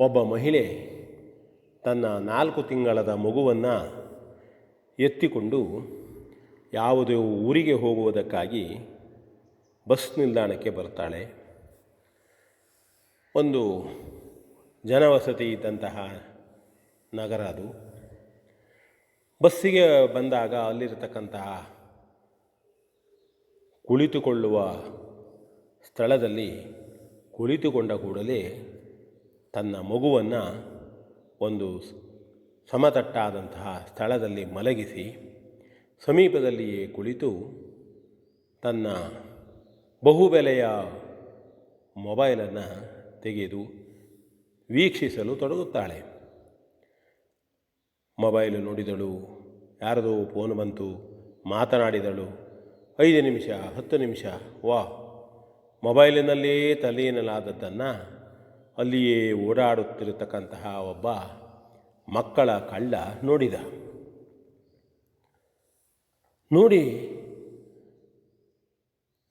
ಒಬ್ಬ ಮಹಿಳೆ ತನ್ನ ನಾಲ್ಕು ತಿಂಗಳದ ಮಗುವನ್ನು ಎತ್ತಿಕೊಂಡು ಯಾವುದೇ ಊರಿಗೆ ಹೋಗುವುದಕ್ಕಾಗಿ ಬಸ್ ನಿಲ್ದಾಣಕ್ಕೆ ಬರ್ತಾಳೆ. ಒಂದು ಜನವಸತಿ ಇದ್ದಂತಹ ನಗರ ಅದು. ಬಸ್ಸಿಗೆ ಬಂದಾಗ ಅಲ್ಲಿರತಕ್ಕಂತಹ ಕುಳಿತುಕೊಳ್ಳುವ ಸ್ಥಳದಲ್ಲಿ ಕುಳಿತುಕೊಂಡ ಕೂಡಲೇ ತನ್ನ ಮಗುವನ್ನು ಒಂದು ಸಮತಟ್ಟಾದಂತಹ ಸ್ಥಳದಲ್ಲಿ ಮಲಗಿಸಿ ಸಮೀಪದಲ್ಲಿಯೇ ಕುಳಿತು ತನ್ನ ಬಹುಬೆಲೆಯ ಮೊಬೈಲನ್ನು ತೆಗೆದು ವೀಕ್ಷಿಸಲು ತೊಡಗುತ್ತಾಳೆ. ಮೊಬೈಲು ನೋಡಿದಳು, ಯಾರದೋ ಫೋನ್ ಬಂತು, ಮಾತನಾಡಿದಳು, ಐದು ನಿಮಿಷ, ಹತ್ತು ನಿಮಿಷ ವಾ ಮೊಬೈಲಿನಲ್ಲೇ ತಲೆಯೇನಲಾದದ್ದನ್ನು ಅಲ್ಲಿಯೇ ಓಡಾಡುತ್ತಿರತಕ್ಕಂತಹ ಒಬ್ಬ ಮಕ್ಕಳ ಕಳ್ಳ ನೋಡಿದ. ನೋಡಿ,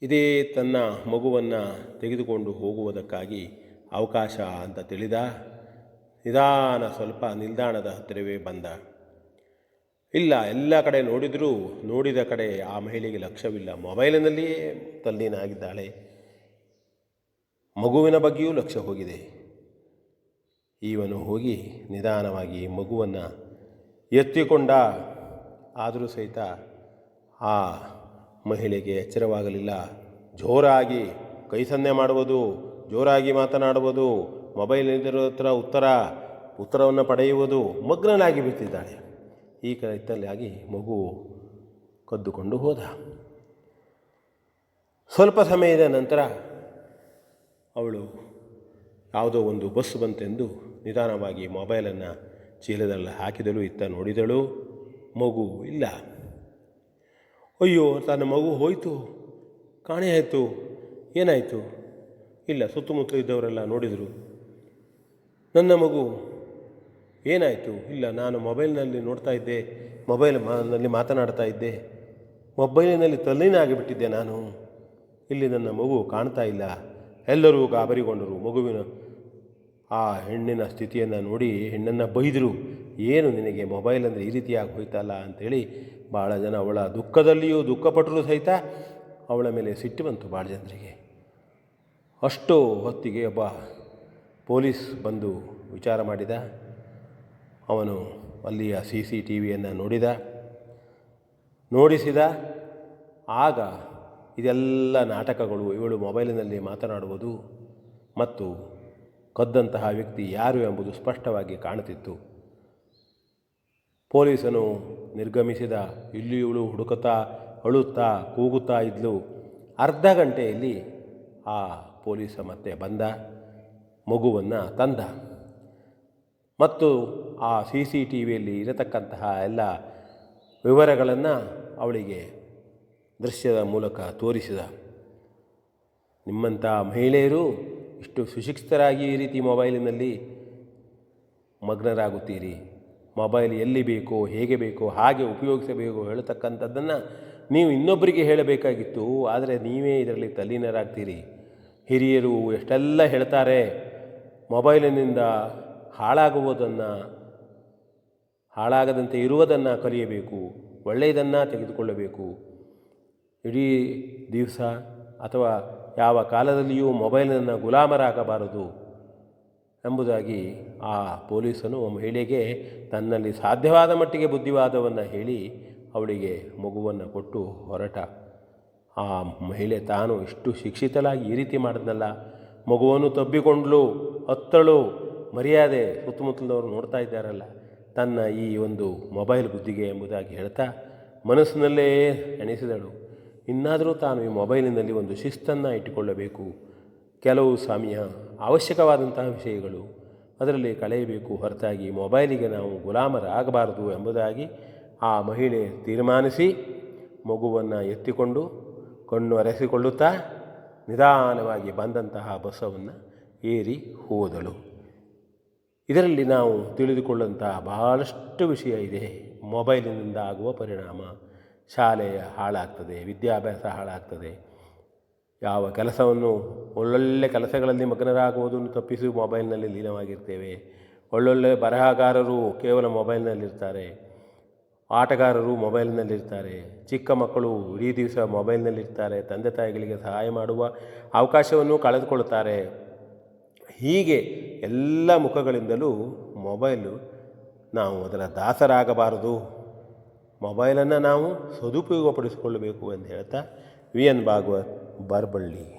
ಇದೇ ತನ್ನ ಮಗುವನ್ನು ತೆಗೆದುಕೊಂಡು ಹೋಗುವುದಕ್ಕಾಗಿ ಅವಕಾಶ ಅಂತ ತಿಳಿದ, ನಿಧಾನ ಸ್ವಲ್ಪ ನಿಲ್ದಾಣದ ಹತ್ತಿರವೇ ಬಂದ. ಇಲ್ಲ, ಎಲ್ಲ ಕಡೆ ನೋಡಿದರೂ, ನೋಡಿದ ಕಡೆ ಆ ಮಹಿಳೆಗೆ ಲಕ್ಷ್ಯವಿಲ್ಲ. ಮೊಬೈಲಿನಲ್ಲಿಯೇ ತಲ್ಲೀನಾಗಿದ್ದಾಳೆ. ಮಗುವಿನ ಬಗ್ಗೆಯೂ ಲಕ್ಷ್ಯ ಹೋಗಿದೆ. ಇವನು ಹೋಗಿ ನಿಧಾನವಾಗಿ ಮಗುವನ್ನು ಎತ್ತಿಕೊಂಡ. ಆದರೂ ಸಹಿತ ಆ ಮಹಿಳೆಗೆ ಎಚ್ಚರವಾಗಲಿಲ್ಲ. ಜೋರಾಗಿ ಕೈ ಸನ್ನೆ ಮಾಡುವುದು, ಜೋರಾಗಿ ಮಾತನಾಡುವುದು, ಮೊಬೈಲ್ ಹತ್ರ ಉತ್ತರ, ಉತ್ತರವನ್ನು ಪಡೆಯುವುದು ಮಗ್ನನಾಗಿ ಬಿಟ್ಟಿದ್ದಾಳೆ. ಈ ಕೈತಲ್ಲಾಗಿ ಮಗು ಕದ್ದುಕೊಂಡು ಹೋದ. ಸ್ವಲ್ಪ ಸಮಯದ ನಂತರ ಅವಳು ಯಾವುದೋ ಒಂದು ಬಸ್ ಬಂತೆಂದು ನಿಧಾನವಾಗಿ ಮೊಬೈಲನ್ನು ಚೀಲದಲ್ಲಿ ಹಾಕಿದಳು. ಇತ್ತ ನೋಡಿದಳು, ಮಗು ಇಲ್ಲ. ಅಯ್ಯೋ, ತನ್ನ ಮಗು ಹೋಯಿತು. ಕಾಣೆ ಆಯಿತು. ಏನಾಯಿತು? ಇಲ್ಲ, ಸುತ್ತಮುತ್ತ ಇದ್ದವರೆಲ್ಲ ನೋಡಿದರು. ನನ್ನ ಮಗು? ಏನಾಯಿತು? ಇಲ್ಲ, ನಾನು ಮೊಬೈಲ್ನಲ್ಲಿ ನೋಡ್ತಾ ಇದ್ದೆ. ಮೊಬೈಲ್ನಲ್ಲಿ ಮಾತನಾಡ್ತಾ ಇದ್ದೆ. ಮೊಬೈಲಿನಲ್ಲಿ ತಲ್ಲೀನಾಗಿಬಿಟ್ಟಿದ್ದೆ ನಾನು. ಇಲ್ಲಿ ನನ್ನ ಮಗು ಕಾಣ್ತಾ ಇಲ್ಲ. ಎಲ್ಲರೂ ಗಾಬರಿಗೊಂಡರು. ಮಗುವಿನ ಆ ಹೆಣ್ಣಿನ ಸ್ಥಿತಿಯನ್ನು ನೋಡಿ ಹೆಣ್ಣನ್ನು ಬೈದರು, ಏನು ನಿನಗೆ ಮೊಬೈಲ್ ಅಂದರೆ ಈ ರೀತಿಯಾಗಿ ಹೋಯ್ತಲ್ಲ ಅಂಥೇಳಿ ಭಾಳ ಜನ ಅವಳ ದುಃಖದಲ್ಲಿಯೂ ದುಃಖಪಟ್ಟರು ಸಹಿತ ಅವಳ ಮೇಲೆ ಸಿಟ್ಟು ಬಂತು ಭಾಳ ಜನರಿಗೆ ಅಷ್ಟು ಹೊತ್ತಿಗೆ ಒಬ್ಬ ಪೊಲೀಸ್ ಬಂದು ವಿಚಾರ ಮಾಡಿದ. ಅವನು ಅಲ್ಲಿಯ ಸಿ ಸಿ ಟಿ ವಿಯನ್ನು ನೋಡಿದ. ನೋಡಿಸಿದ. ಆಗ ಇದೆಲ್ಲ ನಾಟಕಗಳು, ಇವಳು ಮೊಬೈಲಿನಲ್ಲಿ ಮಾತನಾಡುವುದು ಮತ್ತು ಕದ್ದಂತಹ ವ್ಯಕ್ತಿ ಯಾರು ಎಂಬುದು ಸ್ಪಷ್ಟವಾಗಿ ಕಾಣುತ್ತಿತ್ತು. ಪೊಲೀಸನು ನಿರ್ಗಮಿಸಿದ ಇಲ್ಲಿ ಹುಡುಕುತ್ತಾ, ಅಳುತ್ತಾ, ಕೂಗುತ್ತಾ ಇದ್ಲು. ಅರ್ಧ ಗಂಟೆಯಲ್ಲಿ ಆ ಪೊಲೀಸ ಮತ್ತೆ ಬಂದ, ಮಗುವನ್ನು ತಂದ. ಮತ್ತು ಆ ಸಿ ಸಿ ಟಿ ವಿಯಲ್ಲಿ ಇರತಕ್ಕಂತಹ ಎಲ್ಲ ವಿವರಗಳನ್ನು ಅವಳಿಗೆ ದೃಶ್ಯದ ಮೂಲಕ ತೋರಿಸಿದ. ನಿಮ್ಮಂಥ ಮಹಿಳೆಯರು ಇಷ್ಟು ಸುಶಿಕ್ಷಿತರಾಗಿ ಈ ರೀತಿ ಮೊಬೈಲಿನಲ್ಲಿ ಮಗ್ನರಾಗುತ್ತೀರಿ. ಮೊಬೈಲ್ ಎಲ್ಲಿ ಬೇಕೋ, ಹೇಗೆ ಬೇಕೋ, ಹಾಗೆ ಉಪಯೋಗಿಸಬೇಕು ಹೇಳ್ತಕ್ಕಂಥದ್ದನ್ನು ನೀವು ಇನ್ನೊಬ್ಬರಿಗೆ ಹೇಳಬೇಕಾಗಿತ್ತು. ಆದರೆ ನೀವೇ ಇದರಲ್ಲಿ ತಲ್ಲೀನರಾಗ್ತೀರಿ. ಹಿರಿಯರು ಎಷ್ಟೆಲ್ಲ ಹೇಳ್ತಾರೆ, ಮೊಬೈಲಿನಿಂದ ಹಾಳಾಗುವುದನ್ನು, ಹಾಳಾಗದಂತೆ ಇರುವುದನ್ನು ಕಲಿಯಬೇಕು, ಒಳ್ಳೆಯದನ್ನು ತೆಗೆದುಕೊಳ್ಳಬೇಕು. ಇಡೀ ದಿವಸ ಅಥವಾ ಯಾವ ಕಾಲದಲ್ಲಿಯೂ ಮೊಬೈಲನ್ನು ಗುಲಾಮರಾಗಬಾರದು ಎಂಬುದಾಗಿ ಆ ಪೊಲೀಸನು ಮಹಿಳೆಗೆ ತನ್ನಲ್ಲಿ ಸಾಧ್ಯವಾದ ಮಟ್ಟಿಗೆ ಬುದ್ಧಿವಾದವನ್ನು ಹೇಳಿ ಅವಳಿಗೆ ಮಗುವನ್ನು ಕೊಟ್ಟು ಹೊರಟ. ಆ ಮಹಿಳೆ ತಾನು ಇಷ್ಟು ಶಿಕ್ಷಿತಳಾಗಿ ಈ ರೀತಿ ಮಾಡಿದ್ನಲ್ಲ, ಮಗುವನ್ನು ತಬ್ಬಿಕೊಂಡ್ಲು ಹತ್ತಳು ಮರ್ಯಾದೆ ಸುತ್ತಮುತ್ತಲಿನವರು ನೋಡ್ತಾ ಇದ್ದಾರಲ್ಲ, ತನ್ನ ಈ ಒಂದು ಮೊಬೈಲ್ ಬುದ್ಧಿಗೆ ಎಂಬುದಾಗಿ ಹೇಳ್ತಾ ಮನಸ್ಸಿನಲ್ಲೇ ಎಣಿಸಿದಳು. ಇನ್ನಾದರೂ ತಾನು ಈ ಮೊಬೈಲಿನಲ್ಲಿ ಒಂದು ಶಿಸ್ತನ್ನು ಇಟ್ಟುಕೊಳ್ಳಬೇಕು. ಕೆಲವು ಸಮಯ ಅವಶ್ಯಕವಾದಂತಹ ವಿಷಯಗಳು ಅದರಲ್ಲಿ ಕಳೆಯಬೇಕು. ಹೊರತಾಗಿ ಮೊಬೈಲಿಗೆ ನಾವು ಗುಲಾಮರಾಗಬಾರದು ಎಂಬುದಾಗಿ ಆ ಮಹಿಳೆ ತೀರ್ಮಾನಿಸಿ ಮಗುವನ್ನು ಎತ್ತಿಕೊಂಡು ಕಣ್ಣು ಅರೆಸಿಕೊಳ್ಳುತ್ತಾ ನಿಧಾನವಾಗಿ ಬಂದಂತಹ ಬಸವನ್ನು ಏರಿ ಹೋದಳು. ಇದರಲ್ಲಿ ನಾವು ತಿಳಿದುಕೊಳ್ಳುವಂತಹ ಬಹಳಷ್ಟು ವಿಷಯ ಇದೆ. ಮೊಬೈಲಿನಿಂದ ಆಗುವ ಪರಿಣಾಮ ಶಾಲೆಯ ಹಾಳಾಗ್ತದೆ, ವಿದ್ಯಾಭ್ಯಾಸ ಹಾಳಾಗ್ತದೆ. ಯಾವ ಕೆಲಸವನ್ನು ಒಳ್ಳೊಳ್ಳೆ ಕೆಲಸಗಳಲ್ಲಿ ಮಗ್ನರಾಗುವುದನ್ನು ತಪ್ಪಿಸಿ ಮೊಬೈಲ್ನಲ್ಲಿ ಲೀನವಾಗಿರ್ತೇವೆ. ಒಳ್ಳೊಳ್ಳೆ ಬರಹಗಾರರು ಕೇವಲ ಮೊಬೈಲ್ನಲ್ಲಿರ್ತಾರೆ. ಆಟಗಾರರು ಮೊಬೈಲ್ನಲ್ಲಿರ್ತಾರೆ. ಚಿಕ್ಕ ಮಕ್ಕಳು ಇಡೀ ದಿವಸ ಮೊಬೈಲ್ನಲ್ಲಿರ್ತಾರೆ. ತಂದೆ ತಾಯಿಗಳಿಗೆ ಸಹಾಯ ಮಾಡುವ ಅವಕಾಶವನ್ನು ಕಳೆದುಕೊಳ್ಳುತ್ತಾರೆ. ಹೀಗೆ ಎಲ್ಲ ಮುಖಗಳಿಂದಲೂ ಮೊಬೈಲು ನಾವು ಅದರ ದಾಸರಾಗಬಾರದು. ಮೊಬೈಲನ್ನು ನಾವು ಸದುಪಯೋಗಪಡಿಸಿಕೊಳ್ಳಬೇಕು ಅಂತ ಹೇಳ್ತಾ ವಿ ಎನ್ ಭಾಗವತ್ ಬರಬಳ್ಳಿ.